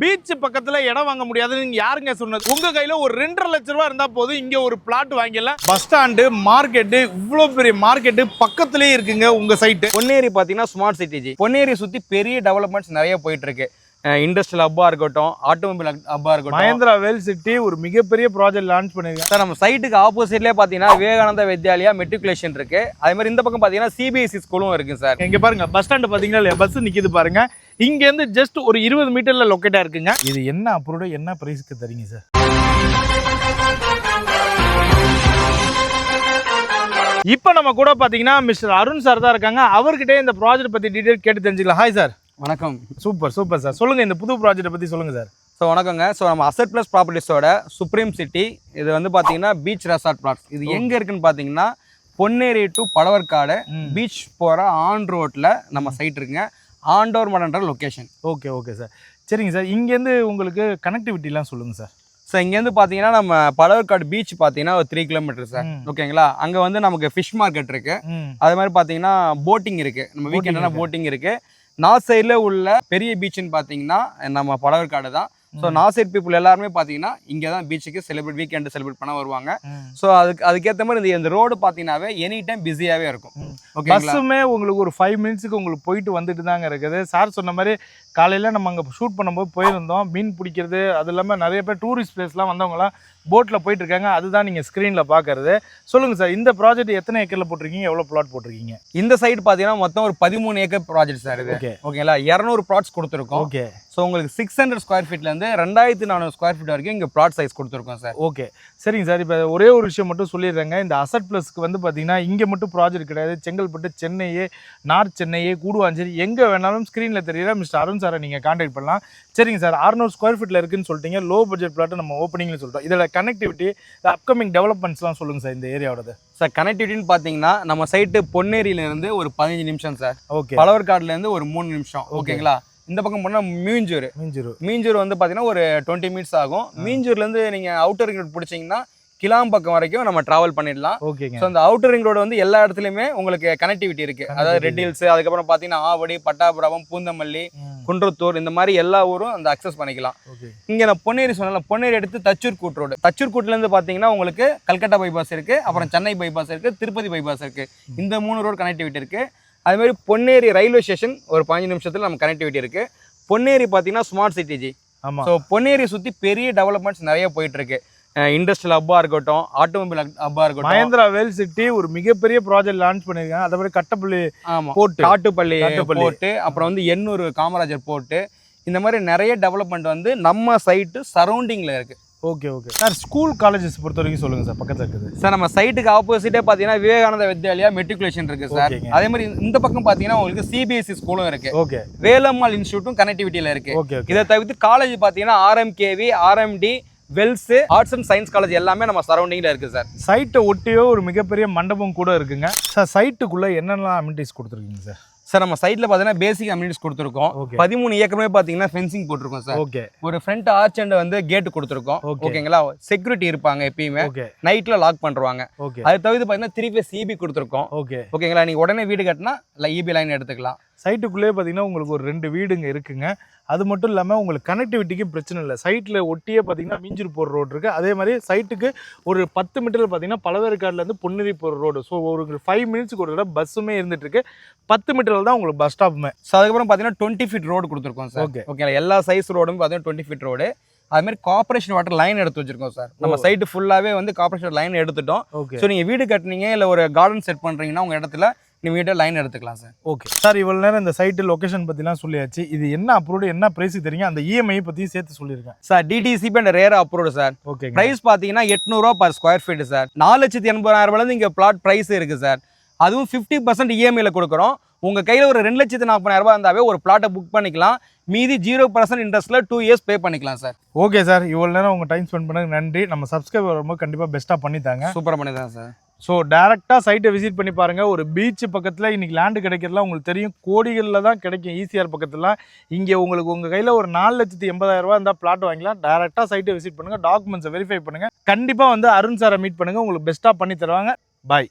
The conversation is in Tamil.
பீச் பக்கத்துல இடம் வாங்க முடியாதுன்னு நீங்க யாருங்க சொன்னது? உங்க கையில ஒரு ரெண்டரை லட்ச ரூபா இருந்தா போதும் இங்க ஒரு பிளாட் வாங்கிடலாம். பஸ் ஸ்டாண்டு மார்க்கெட்டு இவ்வளவு பெரிய மார்க்கெட்டு பக்கத்துலயே இருக்குங்க உங்க சைட்டு பொன்னேரி பார்த்தீங்கன்னா ஸ்மார்ட் சிட்டி ஜி. பொன்னேரி சுற்றி பெரிய டெவலப்மெண்ட்ஸ் நிறைய போயிட்டு இருக்கு இண்டஸ்ட்ரியல் ஹப்பாக இருக்கட்டும் ஆட்டோமொபைல் ஹப்பாக இருக்கட்டும். மகேந்திரா வேல் சிட்டி ஒரு மிகப்பெரிய ப்ராஜெக்ட் லான்ச் பண்ணிருக்காங்க சார் நம்ம சைட்டுக்கு ஆப்போசிட்லேயே பார்த்தீங்கன்னா விவேகானந்தா வித்யாலயா மெட்ரிகுலேஷன் இருக்கு. அதே மாதிரி இந்த பக்கம் பார்த்தீங்கன்னா சிபிஎஸ்சி ஸ்கூலும் இருக்கு சார். இங்க பாருங்க பஸ் ஸ்டாண்டு பாத்தீங்கன்னா இல்லையா? பஸ் நிக்குது பாருங்க. இங்க இருந்து ஜஸ்ட் ஒரு இருபது மீட்டர்ல லொக்கேட்டா இருக்குங்க. இது என்ன அப்ரூவ்டு? என்ன பிரைஸ்க்கு தரீங்க சார் இப்போ நம்ம கூட பாத்தீங்கன்னா மிஸ்டர் அருண் சார் தான் இருக்காங்க. அவர்கிட்டே இந்த ப்ராஜெக்ட் பத்தி டீடைல் கேட்டு தெரிஞ்சுக்கலாம். ஹாய் சார் வணக்கம். சூப்பர் சூப்பர் சார் சொல்லுங்க இந்த புது ப்ராஜெக்ட் பத்தி சொல்லுங்க சார் ஸோ வணக்கங்க. ஸோ நம்ம அசட் ப்ளஸ் ப்ராப்பர்ட்டிஸோட சுப்ரீம் சிட்டி இது வந்து பார்த்தீங்கன்னா பீச் ரெசார்ட் பிளாட்ஸ் இது எங்கே இருக்குன்னு பார்த்தீங்கன்னா பொன்னேரி டு பழவர்காடு ம். பீச் போகிற ஆன் ரோட்டில் நம்ம சைட் இருக்குங்க. ஆண்டோர் மடன்ற லொக்கேஷன் ஓகே ஓகே சார் சரிங்க சார் இங்கேருந்து உங்களுக்கு கனெக்டிவிட்டிலாம் சொல்லுங்க சார் ஸோ இங்கேருந்து பார்த்தீங்கன்னா நம்ம பழவர்காடு பீச் பார்த்தீங்கன்னா ஒரு த்ரீ கிலோமீட்டர் சார். ஓகேங்களா அங்கே வந்து நமக்கு ஃபிஷ் மார்க்கெட் இருக்கு. ம். அது மாதிரி பார்த்தீங்கன்னா போட்டிங் இருக்கு. நம்ம வீக்கெண்ட்னா. போட்டிங் இருக்கு. நார்த் சைடில் உள்ள பெரிய பீச்சுன்னு பார்த்தீங்கன்னா நம்ம பழவர்காடு தான். ஸோ நார்த் சைட் பீப்புள் எல்லாருமே பார்த்தீங்கன்னா இங்கே தான் பீச்சுக்கு செலிப்ரேட் வீக்கெண்டு செலிப்ரேட் பண்ண வருவாங்க. ஸோ அதுக்கு அதுக்கேற்ற மாதிரி இந்த ரோடு பார்த்தீங்கன்னாவே எனி டைம் பிஸியாகவே இருக்கும். பஸ்ஸுமே உங்களுக்கு ஒரு ஃபைவ் மினிட்ஸுக்கு உங்களுக்கு போயிட்டு வந்துட்டு தாங்க இருக்குது. சார் சொன்ன மாதிரி காலையில் நம்ம அங்கே ஷூட் பண்ணும்போது போயிருந்தோம். மீன் பிடிக்கிறது அது இல்லாமல் நிறைய பேர் டூரிஸ்ட் பிளேஸ்லாம் வந்தவங்களாம் போட்டில் போயிட்டு இருக்காங்க. அதுதான் நீங்கள் ஸ்க்ரீனில் பார்க்கறது சொல்லுங்கள் சார் இந்த ப்ராஜெக்ட் எத்தனை ஏக்கரில் போட்டிருக்கீங்க? எவ்வளோ பிளாட் போட்டிருக்கீங்க? இந்த சைடு பார்த்தீங்கன்னா மொத்தம் ஒரு பதிமூணு ஏக்கர் ப்ராஜெக்ட் சார் இது. ஓகே ஓகேங்களா இரநூறு ப்ளாட்ஸ் கொடுத்துருக்கோம். ஓகே ஸோ உங்களுக்கு சிக்ஸ் ஹண்ட்ரட் ஸ்கொயர் ஃபீட்லேருந்து ரெண்டாயிரத்தி நானூறு ஸ்கொயர் ஃபீட் வரைக்கும் இங்கே ப்ளாட் சைஸ் கொடுத்துருக்கோம் சார் ஓகே சரிங்க சார் இப்போ ஒரே ஒரு விஷயம் மட்டும் சொல்லிடுறேங்க. இந்த அசட் ப்ளஸ்க்கு வந்து பார்த்தீங்கன்னா இங்கே மட்டும் ப்ராஜெக்ட் கிடையாது. செங்கல்பட்டு சென்னையே நார்த் சென்னையே கூடுவாஞ்சேரி எங்கே வேணாலும் ஸ்க்ரீனில் தெரியல மிஸ்டர் அருண் சாரை நீங்கள் காண்டாக்ட் பண்ணலாம். சரிங்க சார் அறுநூறு ஸ்கொயர் ஃபீட்டில் இருக்குன்னு சொல்லிட்டீங்க. லோ பட்ஜெட் பிளாட்டை நம்ம ஓப்பனிங்னு சொல்லிட்டோம் இதில் கனெக்டிவிட்டி அப்கமிங் டெவலப்மெண்ட்ஸ்லாம் சொல்லுங்கள் சார் இந்த ஏரியாவோடது. சார் கனெக்டிவிட்டின்னு பார்த்தீங்கன்னா நம்ம சைட்டு பொன்னேரியிலேருந்து ஒரு பதினஞ்சு நிமிஷம் சார். ஓகே. பழவர்காடுலேருந்து ஒரு மூணு நிமிஷம். ஓகேங்களா? இந்த பக்கம் போனால் மீஞ்சூர். மீஞ்சிரு. மீஞ்சூர் வந்து பார்த்தீங்கன்னா ஒரு டுவெண்ட்டி மினிட்ஸ் ஆகும். மீஞ்சூர்லேருந்து நீங்கள் அவுட்டர் ரோட் பிடிச்சிங்கன்னா கிளாம்பக்கம் வரைக்கும் நம்ம ட்ராவல் பண்ணிடலாம். ஓகேங்க. ஸோ அந்த அவுட்டர் ரிங் ரோடு வந்து எல்லா இடத்துலையுமே உங்களுக்கு கனெக்டிவிட்டி இருக்கு. அதாவது ரெட் ஹில்ஸ் அதுக்கப்புறம் பார்த்தீங்கன்னா ஆவடி பட்டாபுரம் பூந்தமல்லி குன்றத்தூர் இந்த மாதிரி எல்லா ஊரும் அந்த அக்சஸ் பண்ணிக்கலாம். இங்கே நான் பொன்னேரி சொன்னல பொன்னேரி எடுத்து தச்சூர் கூட் ரோடு. தச்சூர் கூட்லேருந்து பார்த்தீங்கன்னா உங்களுக்கு கல்கட்டா பைபாஸ் இருக்கு அப்புறம் சென்னை பைபாஸ் இருக்கு திருப்பதி பைபாஸ் இருக்கு. இந்த மூணு ரோடு கனெக்டிவிட்டி இருக்கு. அது மாதிரி பொன்னேரி ரயில்வே ஸ்டேஷன் ஒரு பதினஞ்சு நிமிஷத்தில் நம்ம கனெக்டிவிட்டி இருக்கு. பொன்னேரி பார்த்தீங்கன்னா ஸ்மார்ட் சிட்டி ஜி. ஆமாம் ஸோ பொன்னேரி சுற்றி பெரிய டெவலப்மெண்ட்ஸ் நிறைய போயிட்டு இருக்கு. இண்டஸ்ட்ரியல் ஹப்பாக இருக்கட்டும் ஆட்டோமொபைல் ஹப்பாக இருக்கட்டும். மகேந்திரா வேல் சிட்டி ஒரு மிகப்பெரிய ப்ராஜெக்ட் லான்ச் பண்ணியிருக்காங்க. அதை மாதிரி கட்டப்பள்ளி போட்டு காட்டுப்பள்ளி. போட்டு அப்புறம் வந்து எண்ணூர் காமராஜர் போட்டு இந்த மாதிரி நிறைய டெவலப்மெண்ட் வந்து நம்ம சைட்டு சரௌண்டிங்ல இருக்கு. Okay okay. Sir school colleges பொறுத்த வரைக்கும் சொல்லுங்கள் சார் பக்கத்தில் இருக்குது. சார் நம்ம சைட்டுக்கு ஆப்போசிட்டே பார்த்தீங்கன்னா விவேகானந்தா வித்யாலயா மெட்ரிகுலேஷன் இருக்கு சார். அதே மாதிரி இந்த பக்கம் பார்த்தீங்கன்னா உங்களுக்கு சிபிஎஸ்சி ஸ்கூலும் இருக்கு. ஓகே. வேலம்மாள் இன்ஸ்டியூட்டும் கனெக்டிவிட்டியில இருக்கு. Okay okay. இதை தவிர்த்து காலேஜ் பார்த்தீங்கன்னா RMKV RMD Vels arts and science college எல்லாமே நம்ம சரௌண்டிங்ல இருக்கு சார் சைட்டை ஒட்டியோ ஒரு மிகப்பெரிய மண்டபம் கூட இருக்குங்க. சார் சைட்டுக்குள்ள என்னெல்லாம் அமினிட்டிஸ் கொடுத்துருக்கீங்க சார் சார் நம்ம சைட்ல பார்த்தீங்கன்னா பேசிக் அம்யூனிட்டிஸ் கொடுத்துருக்கோம். பதிமூணு ஏக்கரமே பார்த்தீங்கன்னா ஃபென்சிங் போட்டிருக்கோம் சார் ஓகே ஒரு ஃப்ரண்ட் ஆர்ச் அண்ட் வந்து கேட் கொடுத்துருக்கோம். ஓகேங்களா செக்யூரிட்டி இருப்பாங்க எப்பயுமே. நைட்ல லாக் பண்றாங்க ஓகே அதை தவிர்த்து பார்த்தீங்கன்னா த்ரீ ஃபேஸ் இபி கொடுத்துருக்கோம். ஓகே ஓகேங்களா நீங்க உடனே வீடு கட்டினா இல்லை இபி லைன் எடுத்துக்கலாம். சைட்டுக்குள்ளேயே பார்த்தீங்கன்னா உங்களுக்கு ஒரு ரெண்டு வீடுங்க இருக்குங்க. அது மட்டும் இல்லாமல் உங்களுக்கு கனெக்டிவிட்டிக்கும் பிரச்சனை இல்லை. சைட்டில் ஒட்டியே பார்த்தீங்கன்னா மீஞ்சூர் போகிற ரோடு இருக்குது அதே மாதிரி சைட்டுக்கு ஒரு பத்து மீட்டரில் பார்த்தீங்கன்னா பழவேற்காடுலேருந்து பொன்னேரி போகிற ரோடு ஸோ ஒரு ஃபைவ் மினிட்ஸ்க்கு ஒரு தடவை பஸ்ஸுமே இருந்துட்டு இருக்கு. பத்து மீட்டரில் தான் உங்களுக்கு பஸ் ஸ்டாப்புமே ஸோ அதுக்கப்புறம் பார்த்தீங்கன்னா டுவெண்ட்டி ஃபீட் ரோடு கொடுத்துருக்கோம் சார் Okay. ஓகேங்களா எல்லா சைஸ் ரோடும் பார்த்தீங்கன்னா டுவெண்ட்டி ஃபீட் ரோடு அது மாதிரி கார்பரேஷன் வாட்டர் லைன் எடுத்து வச்சிருக்கோம் சார் நம்ம சைட்டு ஃபுல்லாவே வந்து கார்பரேஷன் லைன் எடுத்துட்டோம். ஓகே ஸோ நீங்க வீடு கட்டுனீங்க இல்லை ஒரு கார்டன் செட் பண்றீங்கன்னா உங்க இடத்துல வீட்டை லைன் எடுத்துக்கலாம் சார் ஓகே சார் இவ்வளோ நேரம் இந்த சைட்டு லொகேஷன் பற்றிலாம் சொல்லியாச்சு. இது என்ன அப்ரூவ்டு என்ன ப்ரைஸுக்கு தெரியுங்க? அந்த இஎம்ஐ பற்றியும் சேர்த்து சொல்லியிருக்கேன். Sir DTCP and RERA approved sir ஓகேங்க பிரைஸ் பார்த்தீங்கன்னா எட்நூறுவா பர் ஸ்கொயர் ஃபீட் சார் நாலு லட்சத்தி எண்பதாயிரம் ரூபாயிலேருந்து இங்கே பிளாட் ப்ரைஸ் இருக்குது சார் அதுவும் ஃபிஃப்டி பர்சன்ட் இஎம்ஐல கொடுக்குறோம். உங்கள் கையில் ஒரு ரெண்டு லட்சத்தி நாற்பதாயிரம் ரூபாய் இருந்தாவே ஒரு பிளாட்டை புக் பண்ணிக்கலாம். மீதி ஜீரோ பர்சன்ட் இன்ட்ரெஸ்ட்டில் டூ இயர்ஸ் பே பண்ணிக்கலாம் சார் ஓகே சார் இவ்வளோ நேரம் உங்கள் டைம் ஸ்பெண்ட் பண்ணதுக்கு நன்றி. நம்ம சப்ஸ்கிரைபர் வரும்போது கண்டிப்பாக பெஸ்ட்டாக பண்ணித்தாங்க. சூப்பராக பண்ணிதான் சார் ஸோ டேரெக்டாக சைட்டை விசிட் பண்ணி பாருங்கள் ஒரு பீச் பக்கத்தில் இன்னைக்கு லேண்டு கிடைக்கிறதுலாம் உங்களுக்கு தெரியும். கோடிகளில் தான் கிடைக்கும். ஈசிஆர் பக்கத்தில் இங்கே உங்களுக்கு உங்கள் கையில் ஒரு நாலு லட்சத்தி எண்பதாயிரம் ரூபா இருந்தால் பிளாட் வாங்கிக்கலாம். டேரெக்டாக சைட்டை விசிட் பண்ணுங்கள் டாக்குமெண்ட்ஸை வெரிஃபை பண்ணுங்கள் கண்டிப்பாக வந்து அருண் சாரை மீட் பண்ணுங்கள் உங்களுக்கு பெஸ்ட்டாக பண்ணி தருவாங்க. பாய்